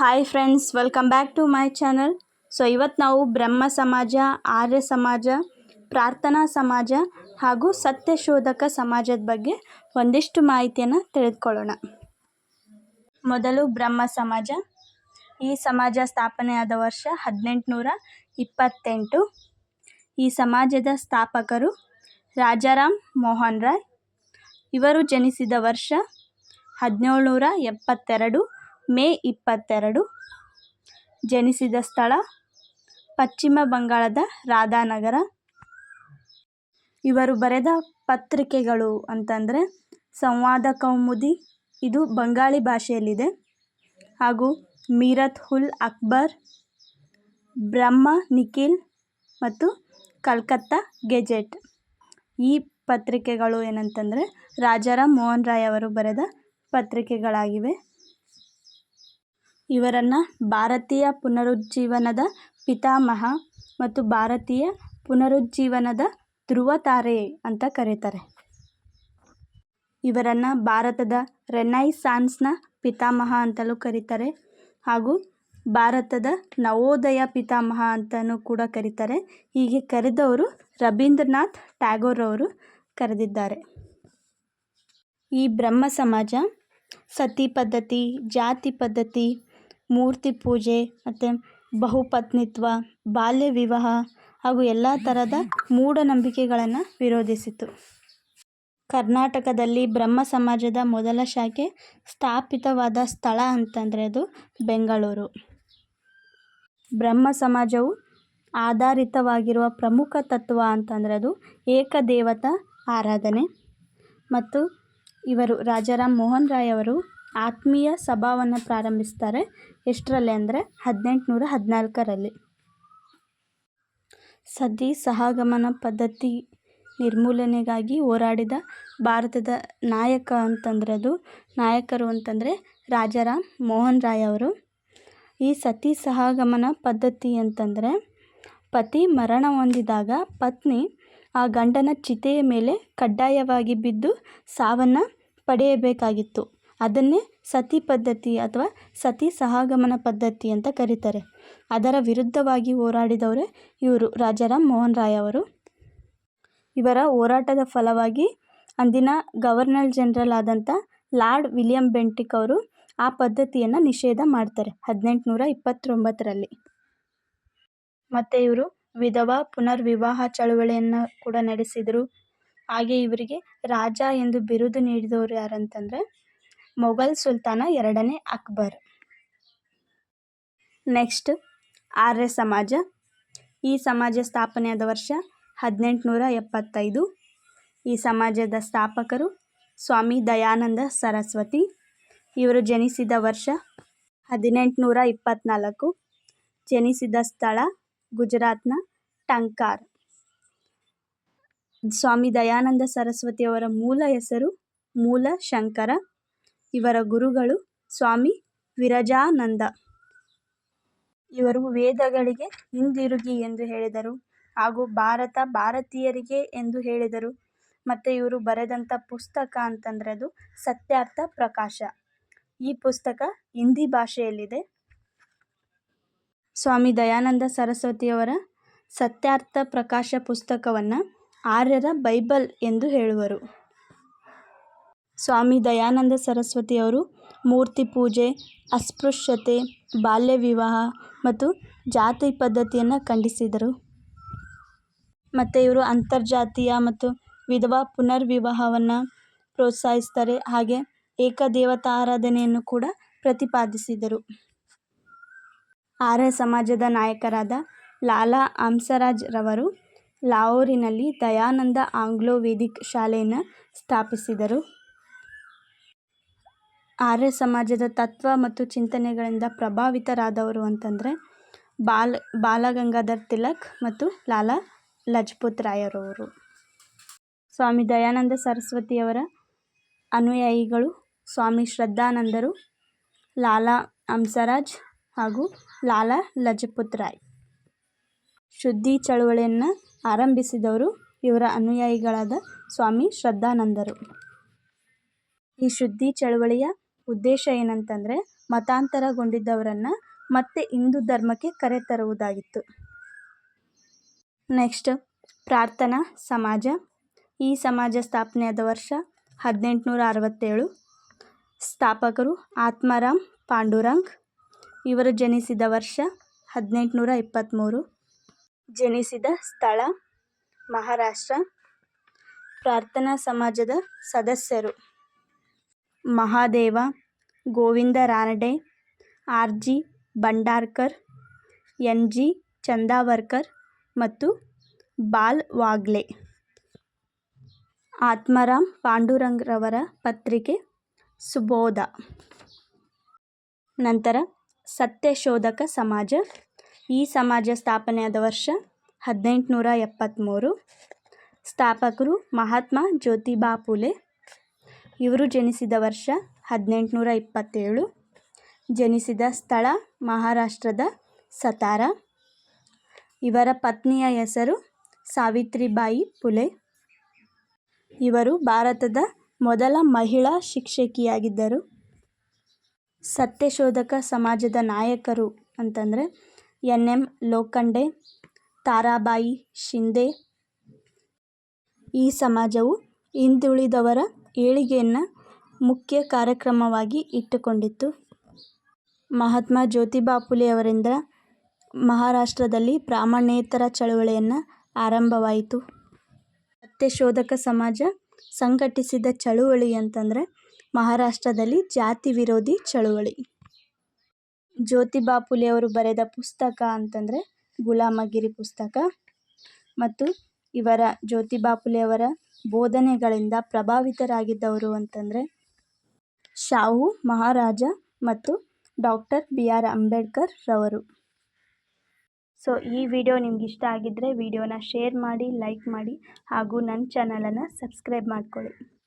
Hi friends welcome back to my channel so ಇವತ್ತು ನಾವು ಬ್ರಹ್ಮ ಸಮಾಜ, ಆರ್ಯ ಸಮಾಜ, ಪ್ರಾರ್ಥನಾ ಸಮಾಜ ಹಾಗೂ ಸತ್ಯಶೋಧಕ ಸಮಾಜದ ಬಗ್ಗೆ ಒಂದಿಷ್ಟು ಮಾಹಿತಿಯನ್ನು ತಿಳಿದುಕೊಳ್ಳೋಣ. ಮೊದಲು ಬ್ರಹ್ಮ ಸಮಾಜ. ಈ ಸಮಾಜ ಸ್ಥಾಪನೆಯಾದ ವರ್ಷ ಹದಿನೆಂಟುನೂರ ಇಪ್ಪತ್ತೆಂಟು. ಈ ಸಮಾಜದ ಸ್ಥಾಪಕರು ರಾಜಾರಾಮ್ ಮೋಹನ್ ರಾಯ್. ಇವರು ಜನಿಸಿದ ವರ್ಷ ಹದಿನೇಳು ನೂರ ಎಪ್ಪತ್ತೆರಡು. ಮೇ ಇಪ್ಪತ್ತೆರಡು ಜನಿಸಿದ ಸ್ಥಳ ಪಶ್ಚಿಮ ಬಂಗಾಳದ ರಾಧಾನಗರ. ಇವರು ಬರೆದ ಪತ್ರಿಕೆಗಳು ಅಂತಂದರೆ ಸಂವಾದ ಕೌಮುದಿ, ಇದು ಬಂಗಾಳಿ ಭಾಷೆಯಲ್ಲಿದೆ. ಹಾಗೂ ಮೀರತ್ ಹುಲ್ ಅಕ್ಬರ್, ಬ್ರಹ್ಮ ನಿಖಿಲ್ ಮತ್ತು ಕಲ್ಕತ್ತಾ ಗೆಜೆಟ್. ಈ ಪತ್ರಿಕೆಗಳು ಏನಂತಂದರೆ ರಾಜಾರಾಮ್ ಮೋಹನ್ ರಾಯ್ ಅವರು ಬರೆದ ಪತ್ರಿಕೆಗಳಾಗಿವೆ. ಇವರನ್ನು ಭಾರತೀಯ ಪುನರುಜ್ಜೀವನದ ಪಿತಾಮಹ ಮತ್ತು ಭಾರತೀಯ ಪುನರುಜ್ಜೀವನದ ಧ್ರುವತಾರೆ ಅಂತ ಕರೀತಾರೆ. ಇವರನ್ನು ಭಾರತದ ರೆನೈಸಾನ್ಸ್ನ ಪಿತಾಮಹ ಅಂತಲೂ ಕರೀತಾರೆ ಹಾಗೂ ಭಾರತದ ನವೋದಯ ಪಿತಾಮಹ ಅಂತಲೂ ಕೂಡ ಕರೀತಾರೆ. ಹೀಗೆ ಕರೆದವರು ರವೀಂದ್ರನಾಥ್ ಟ್ಯಾಗೋರ್ ಅವರು ಕರೆದಿದ್ದಾರೆ. ಈ ಬ್ರಹ್ಮ ಸಮಾಜ, ಸತಿ ಪದ್ಧತಿ, ಜಾತಿ ಪದ್ಧತಿ ಮೂರ್ತಿ ಪೂಜೆ, ಮತ್ತು ಬಹುಪತ್ನಿತ್ವ, ಬಾಲ್ಯ ವಿವಾಹ ಹಾಗೂ ಎಲ್ಲ ಥರದ ಮೂಢನಂಬಿಕೆಗಳನ್ನು ವಿರೋಧಿಸಿತು. ಕರ್ನಾಟಕದಲ್ಲಿ ಬ್ರಹ್ಮ ಸಮಾಜದ ಮೊದಲ ಶಾಖೆ ಸ್ಥಾಪಿತವಾದ ಸ್ಥಳ ಅಂತಂದರೆ ಅದು ಬೆಂಗಳೂರು. ಬ್ರಹ್ಮ ಸಮಾಜವು ಆಧಾರಿತವಾಗಿರುವ ಪ್ರಮುಖ ತತ್ವ ಅಂತಂದರೆ ಅದು ಏಕದೇವತಾ ಆರಾಧನೆ. ಮತ್ತು ಇವರು ರಾಜಾರಾಮ್ ಮೋಹನ್ ರಾಯ್ ಅವರು ಆತ್ಮೀಯ ಸಭಾವನ್ನು ಪ್ರಾರಂಭಿಸ್ತಾರೆ. ಎಷ್ಟರಲ್ಲಿ ಅಂದರೆ ಹದಿನೆಂಟುನೂರ ಹದಿನಾಲ್ಕರಲ್ಲಿ. ಸತಿ ಸಹಗಮನ ಪದ್ಧತಿ ನಿರ್ಮೂಲನೆಗಾಗಿ ಹೋರಾಡಿದ ಭಾರತದ ನಾಯಕ ಅಂತಂದ್ರೆ ಅದು ನಾಯಕರು ಅಂತಂದರೆ ರಾಜಾರಾಮ್ ಮೋಹನ್ ರಾಯ್ ಅವರು. ಈ ಸತಿ ಸಹಗಮನ ಪದ್ಧತಿ ಅಂತಂದರೆ ಪತಿ ಮರಣ ಹೊಂದಿದಾಗ ಪತ್ನಿ ಆ ಗಂಡನ ಚಿತೆಯ ಮೇಲೆ ಕಡ್ಡಾಯವಾಗಿ ಬಿದ್ದು ಸಾವನ್ನು ಪಡೆಯಬೇಕಾಗಿತ್ತು. ಅದನ್ನೇ ಸತಿ ಪದ್ಧತಿ ಅಥವಾ ಸತಿ ಸಹಗಮನ ಪದ್ಧತಿ ಅಂತ ಕರೀತಾರೆ. ಅದರ ವಿರುದ್ಧವಾಗಿ ಹೋರಾಡಿದವರೇ ಇವರು ರಾಜಾರಾಮ್ ಮೋಹನ್ ರಾಯ್ ಅವರು. ಇವರ ಹೋರಾಟದ ಫಲವಾಗಿ ಅಂದಿನ ಗವರ್ನರ್ ಜನರಲ್ ಆದಂಥ ಲಾರ್ಡ್ ವಿಲಿಯಂ ಬೆಂಟಿಕ್ ಅವರು ಆ ಪದ್ಧತಿಯನ್ನು ನಿಷೇಧ ಮಾಡ್ತಾರೆ ಹದಿನೆಂಟುನೂರ ಇಪ್ಪತ್ತೊಂಬತ್ತರಲ್ಲಿ. ಮತ್ತು ಇವರು ವಿಧವಾ ಪುನರ್ವಿವಾಹ ಚಳುವಳಿಯನ್ನು ಕೂಡ ನಡೆಸಿದರು. ಹಾಗೆ ಇವರಿಗೆ ರಾಜ ಎಂದು ಬಿರುದು ನೀಡಿದವರು ಯಾರಂತಂದರೆ ಮೊಘಲ್ ಸುಲ್ತಾನ ಎರಡನೇ ಅಕ್ಬರ್. ನೆಕ್ಸ್ಟ್, ಆರ್ಯ ಸಮಾಜ. ಈ ಸಮಾಜ ಸ್ಥಾಪನೆಯಾದ ವರ್ಷ ಹದಿನೆಂಟುನೂರ ಎಪ್ಪತ್ತೈದು. ಈ ಸಮಾಜದ ಸ್ಥಾಪಕರು ಸ್ವಾಮಿ ದಯಾನಂದ ಸರಸ್ವತಿ. ಇವರು ಜನಿಸಿದ ವರ್ಷ ಹದಿನೆಂಟುನೂರ ಇಪ್ಪತ್ತ್ನಾಲ್ಕು ಜನಿಸಿದ ಸ್ಥಳ ಗುಜರಾತ್ನ ಟಂಕಾರ್. ಸ್ವಾಮಿ ದಯಾನಂದ ಸರಸ್ವತಿಯವರ ಮೂಲ ಹೆಸರು ಮೂಲ ಶಂಕರ. ಇವರ ಗುರುಗಳು ಸ್ವಾಮಿ ವಿರಜಾನಂದ. ಇವರು ವೇದಗಳಿಗೆ ಹಿಂದಿರುಗಿ ಎಂದು ಹೇಳಿದರು ಹಾಗೂ ಭಾರತ ಭಾರತೀಯರಿಗೆ ಎಂದು ಹೇಳಿದರು. ಮತ್ತು ಇವರು ಬರೆದಂಥ ಪುಸ್ತಕ ಅಂತಂದರೆ ಅದು ಸತ್ಯಾರ್ಥ ಪ್ರಕಾಶ. ಈ ಪುಸ್ತಕ ಹಿಂದಿ ಭಾಷೆಯಲ್ಲಿದೆ. ಸ್ವಾಮಿ ದಯಾನಂದ ಸರಸ್ವತಿಯವರ ಸತ್ಯಾರ್ಥ ಪ್ರಕಾಶ ಪುಸ್ತಕವನ್ನು ಆರ್ಯರ ಬೈಬಲ್ ಎಂದು ಹೇಳುವರು. ಸ್ವಾಮಿ ದಯಾನಂದ ಸರಸ್ವತಿಯವರು ಮೂರ್ತಿ ಪೂಜೆ, ಅಸ್ಪೃಶ್ಯತೆ, ಬಾಲ್ಯ ವಿವಾಹ ಮತ್ತು ಜಾತಿ ಪದ್ಧತಿಯನ್ನು ಖಂಡಿಸಿದರು. ಮತ್ತು ಇವರು ಅಂತರ್ಜಾತೀಯ ಮತ್ತು ವಿಧವಾ ಪುನರ್ವಿವಾಹವನ್ನು ಪ್ರೋತ್ಸಾಹಿಸ್ತಾರೆ. ಹಾಗೆ ಏಕದೇವತಾ ಆರಾಧನೆಯನ್ನು ಕೂಡ ಪ್ರತಿಪಾದಿಸಿದರು. ಆರ್ಯ ಸಮಾಜದ ನಾಯಕರಾದ ಲಾಲಾ ಹಂಸರಾಜ್ ರವರು ಲಾಹೋರಿನಲ್ಲಿ ದಯಾನಂದ ಆಂಗ್ಲೋ ವೇದಿಕ್ ಶಾಲೆಯನ್ನು ಸ್ಥಾಪಿಸಿದರು. ಆರ್ಯ ಸಮಾಜದ ತತ್ವ ಮತ್ತು ಚಿಂತನೆಗಳಿಂದ ಪ್ರಭಾವಿತರಾದವರು ಅಂತಂದರೆ ಬಾಲ್, ಬಾಲಗಂಗಾಧರ್ ತಿಲಕ್ ಮತ್ತು ಲಾಲಾ ಲಜಪತ್ ರಾಯರವರು. ಸ್ವಾಮಿ ದಯಾನಂದ ಸರಸ್ವತಿಯವರ ಅನುಯಾಯಿಗಳು ಸ್ವಾಮಿ ಶ್ರದ್ಧಾನಂದರು, ಲಾಲಾ ಹಂಸರಾಜ್ ಹಾಗೂ ಲಾಲಾ ಲಜಪತ್ ರಾಯ್. ಶುದ್ಧಿ ಚಳುವಳಿಯನ್ನು ಆರಂಭಿಸಿದವರು ಇವರ ಅನುಯಾಯಿಗಳಾದ ಸ್ವಾಮಿ ಶ್ರದ್ಧಾನಂದರು. ಈ ಶುದ್ಧಿ ಚಳುವಳಿಯ ಉದ್ದೇಶ ಏನಂತಂದರೆ ಮತಾಂತರಗೊಂಡಿದ್ದವರನ್ನು ಮತ್ತೆ ಹಿಂದೂ ಧರ್ಮಕ್ಕೆ ಕರೆತರುವುದಾಗಿತ್ತು. ನೆಕ್ಸ್ಟ್, ಪ್ರಾರ್ಥನಾ ಸಮಾಜ. ಈ ಸಮಾಜ ಸ್ಥಾಪನೆಯಾದ ವರ್ಷ ಹದಿನೆಂಟುನೂರ ಅರವತ್ತೇಳು ಸ್ಥಾಪಕರು ಆತ್ಮಾರಾಮ್ ಪಾಂಡುರಂಗ್. ಇವರು ಜನಿಸಿದ ವರ್ಷ ಹದಿನೆಂಟುನೂರ ಇಪ್ಪತ್ತ್ಮೂರು ಜನಿಸಿದ ಸ್ಥಳ ಮಹಾರಾಷ್ಟ್ರ. ಪ್ರಾರ್ಥನಾ ಸಮಾಜದ ಸದಸ್ಯರು. Mahadev, Govind Ranade, R G Bhandarkar, N G Chandavarkar ಮತ್ತು ಬಾಲ್ ವಾಗ್ಲೆ. ಆತ್ಮರಾಮ್ ಪಾಂಡುರಂಗ್ರವರ ಪತ್ರಿಕೆ ಸುಬೋಧ. ನಂತರ ಸತ್ಯಶೋಧಕ ಸಮಾಜ. ಈ ಸಮಾಜ ಸ್ಥಾಪನೆಯಾದ ವರ್ಷ ಹದಿನೆಂಟುನೂರ ಎಪ್ಪತ್ತ್ಮೂರು ಸ್ಥಾಪಕರು ಮಹಾತ್ಮ ಜ್ಯೋತಿಬಾ ಫುಲೆ ಇವರು ಜನಿಸಿದ ವರ್ಷ ಹದಿನೆಂಟುನೂರ ಇಪ್ಪತ್ತೇಳು. ಜನಿಸಿದ ಸ್ಥಳ ಮಹಾರಾಷ್ಟ್ರದ ಸತಾರ. ಇವರ ಪತ್ನಿಯ ಹೆಸರು ಸಾವಿತ್ರಿಬಾಯಿ ಪುಲೆ. ಇವರು ಭಾರತದ ಮೊದಲ ಮಹಿಳಾ ಶಿಕ್ಷಕಿಯಾಗಿದ್ದರು. ಸತ್ಯಶೋಧಕ ಸಮಾಜದ ನಾಯಕರು ಅಂತಂದರೆ ಎನ್. ಎಂ. ಲೋಖಂಡೆ, ತಾರಾಬಾಯಿ ಶಿಂದೆ. ಈ ಸಮಾಜವು ಹಿಂದುಳಿದವರ ಏಳಿಗೆಯನ್ನು ಮುಖ್ಯ ಕಾರ್ಯಕ್ರಮವಾಗಿ ಇಟ್ಟುಕೊಂಡಿತ್ತು. ಮಹಾತ್ಮ ಜ್ಯೋತಿಬಾ ಫುಲೆಯವರಿಂದ ಮಹಾರಾಷ್ಟ್ರದಲ್ಲಿ ಪ್ರಾಮಾಣ್ಯೇತರ ಚಳವಳಿಯನ್ನು ಆರಂಭವಾಯಿತು. ಸತ್ಯಶೋಧಕ ಸಮಾಜ ಸಂಘಟಿಸಿದ ಚಳುವಳಿ ಅಂತಂದರೆ ಮಹಾರಾಷ್ಟ್ರದಲ್ಲಿ ಜಾತಿ ವಿರೋಧಿ ಚಳುವಳಿ. ಜ್ಯೋತಿಬಾ ಫುಲೆಯವರು ಬರೆದ ಪುಸ್ತಕ ಅಂತಂದರೆ ಗುಲಾಮಗಿರಿ ಪುಸ್ತಕ. ಮತ್ತು ಇವರ ಜ್ಯೋತಿಬಾ ಫುಲೆಯವರ ಬೋಧನೆಗಳಿಂದ ಪ್ರಭಾವಿತರಾಗಿದ್ದವರು ಅಂತಂದರೆ ಶಾಹು, ಮಹಾರಾಜ ಮತ್ತು ಡಾಕ್ಟರ್ ಬಿ ಆರ್ ಅಂಬೇಡ್ಕರ್ ರವರು. ಸೊ, ಈ ವಿಡಿಯೋ ನಿಮ್ಗೆ ಇಷ್ಟ ಆಗಿದ್ದರೆ ವಿಡಿಯೋನ ಶೇರ್ ಮಾಡಿ, ಲೈಕ್ ಮಾಡಿ ಹಾಗೂ ನನ್ನ ಚಾನಲನ್ನು ಸಬ್ಸ್ಕ್ರೈಬ್ ಮಾಡ್ಕೊಳ್ಳಿ.